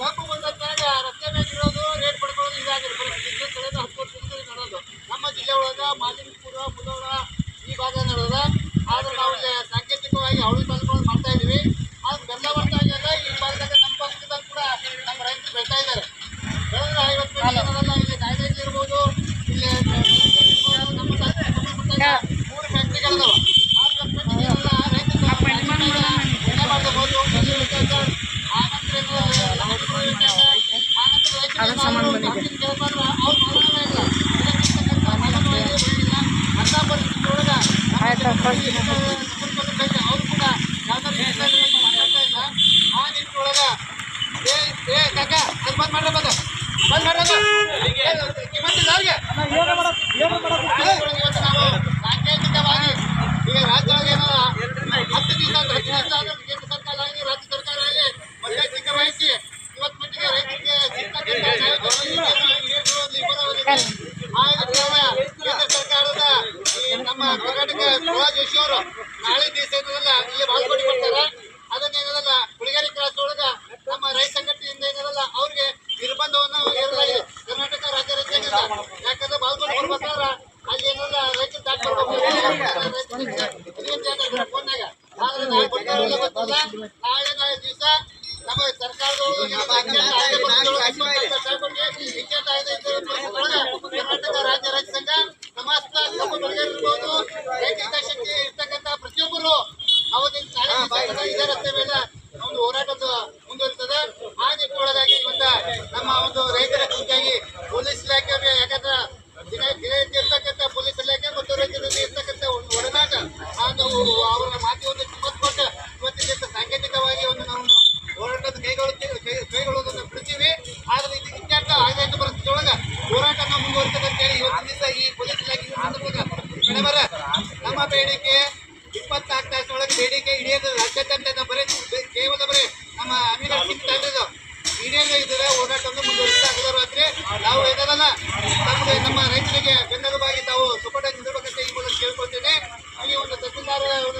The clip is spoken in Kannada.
ಕಬ್ಬು ಬಂದಾಗ ರಸ್ತೆ ಮೇಲೆ ಇರೋದು ರೇಟ್ ಪಡ್ಕೊಳ್ಳೋದು ಇದಾಗಿದೆ ಪರಿಸ್ಥಿತಿ ಕಳೆದ ಹತ್ತು ವರ್ಷದಿಂದ ನಡೋದು ನಮ್ಮ ಜಿಲ್ಲೆ ಒಳಗ ಮಾಲಿನಿಪುರ ಮುದೋಳ ಈ ಭಾಗ ನಡೆದ. ಆದ್ರೆ ನಾವು ಇಲ್ಲಿ ಸಾಂಕೇತಿಕವಾಗಿ ಅವಳಿ ತಾಲೂಕು ಮಾಡ್ತಾ ಇದೀವಿ ಆದ್ರೆ ಬೆಲ್ಲ ಬರ್ತಾ ಇದೆಯಲ್ಲ ಈ ಭಾಗದಾಗ ನಮ್ಮ ಪಕ್ಷದಾಗ ಕೂಡ ನಮ್ಮ ರೈತರು ಬೆಳ್ತಾ ಇದ್ದಾರೆ. ಬೆಳೆದ್ರೆ ಐವತ್ತು ಇರೋದಲ್ಲ ಇಲ್ಲಿ ಇರ್ಬೋದು. ಇಲ್ಲಿ ಮೂರು ಫ್ಯಾಕ್ಟ್ರಿಗಳಿದಾವೆ. ಆ ಫ್ಯಾಕ್ಟ್ರಿಗಳೆಲ್ಲ ರೈತರು ಕೇಂದ್ರ ಸರ್ಕಾರ ಆಗಲಿ ರಾಜ್ಯ ಸರ್ಕಾರ ಆಗಲಿ ವೈಯಕ್ತಿಕ ವಹಿಸಿ ಇವತ್ತು ಮಟ್ಟಿಗೆ ರೈತರಿಗೆ ಸಿಗ್ತಕ್ಕಂಥ ನ್ಯಾಯವನ್ನು ಬರೋದಿಲ್ಲ. ಆ ನಿಟ್ಟಿನೊಳಗೆ ಕೇಂದ್ರ ಸರ್ಕಾರದ ಈ ನಮ್ಮ ಕರ್ನಾಟಕ ಗೃಹ ಜೋಶಿ ಅವರು ನಾಳೆ ದಿವಸ ಏನದಲ್ಲ ಇಲ್ಲಿ ಬಾಲ್ಕೋಟಿ ಬರ್ತಾರೆ ಅದನ್ನೇನದಲ್ಲ ಹುಳಿಗಾರಿ ಕ್ರಾಸ್ ಒಳಗ ನಮ್ಮ ರೈತ ಸಂಘಟನೆಯಿಂದ ಏನದಲ್ಲ ಅವ್ರಿಗೆ ನಿರ್ಬಂಧವನ್ನು ಹೇರಲಾಗಿದೆ ಕರ್ನಾಟಕ ರಾಜ್ಯ ರೈತರಿಂದ ಯಾಕಂದ್ರೆ ಬಾಲ್ಕೋಟಿ ಬರ್ಬೇಕಾದ್ರ ಅಲ್ಲಿ ಏನಲ್ಲ ರೈತರು ದಾಟ್ ಬರ್ಬೇಕು ಫೋನ್ನಾಗ ಆದ್ರೆ ನಾಳೆ ದಿವಸ ನಮ್ಮ ಸರ್ಕಾರದವರು ಕರ್ನಾಟಕ ರಾಜ್ಯ ರೈತ ಸಂಘ ಸಮಸ್ತ ನಮ್ಮ ಬೆಳಗಾವಿರ್ಬೋದು ರೈತ ಶಕ್ತಿ ಇರ್ತಕ್ಕಂಥ ಪ್ರತಿಯೊಬ್ಬರು ಅವತ್ತಿನ ನಾಳೆ ಇದೇ ರಸ್ತೆ ಮೇಲೆ ಆ ನಿಟ್ಟಿನೊಳಗಾಗಿ ಇವತ್ತ ನಮ್ಮ ಒಂದು ರೈತರ ಕುರಿತಾಗಿ ಪೊಲೀಸ್ ಇಲಾಖೆ ಯಾಕಂದ್ರೆ ದಿನ ಇರ್ತಕ್ಕಂಥ ಪೊಲೀಸ್ ಇಲಾಖೆ ಮತ್ತು ರೈತರಲ್ಲಿ ಇರ್ತಕ್ಕಂಥ ಒಂದು ಒಡನಾಟ. ಆ ಅವರ ಮಾತಿಗೆ ಅಂತೇಳಿ ಇವತ್ತಿನ ದಿವಸ ಈ ಪೊಲೀಸ್ ಇಲಾಖೆ ಮೇಡಮರ ನಮ್ಮ ಬೇಡಿಕೆ ಇಪ್ಪತ್ನಾಲ್ಕು ತಾಸಿನೊಳಗೆ ಬೇಡಿಕೆ ಹಿಡಿಯೋದು ರಾಜ್ಯಾದ್ಯಂತ ಬರೀ ಕೇವಲ ಬರೀ ನಮ್ಮ ಅಮೀನ ಸಿಂಗ್ ತಂಡದ್ದು ಇದ್ದರೆ ಇದ್ರೆ ಹೋರಾಟವನ್ನು ಮುಂದುವರಿಸ್ತಾ ರಾತ್ರಿ. ನಾವು ಏನಲ್ಲ ನಮ್ಮ ರೈತರಿಗೆ ಬೆನ್ನೆಲುಬಾಗಿ ತಾವು ಸಪೋರ್ಟ್ ನಿಲ್ಲಬೇಕಂತ ಈ ಮೂಲಕ ಕೇಳ್ಕೊಳ್ತೇನೆ. ಈ ಒಂದು ತಹಸೀಲ್ದಾರ್ ಅವರ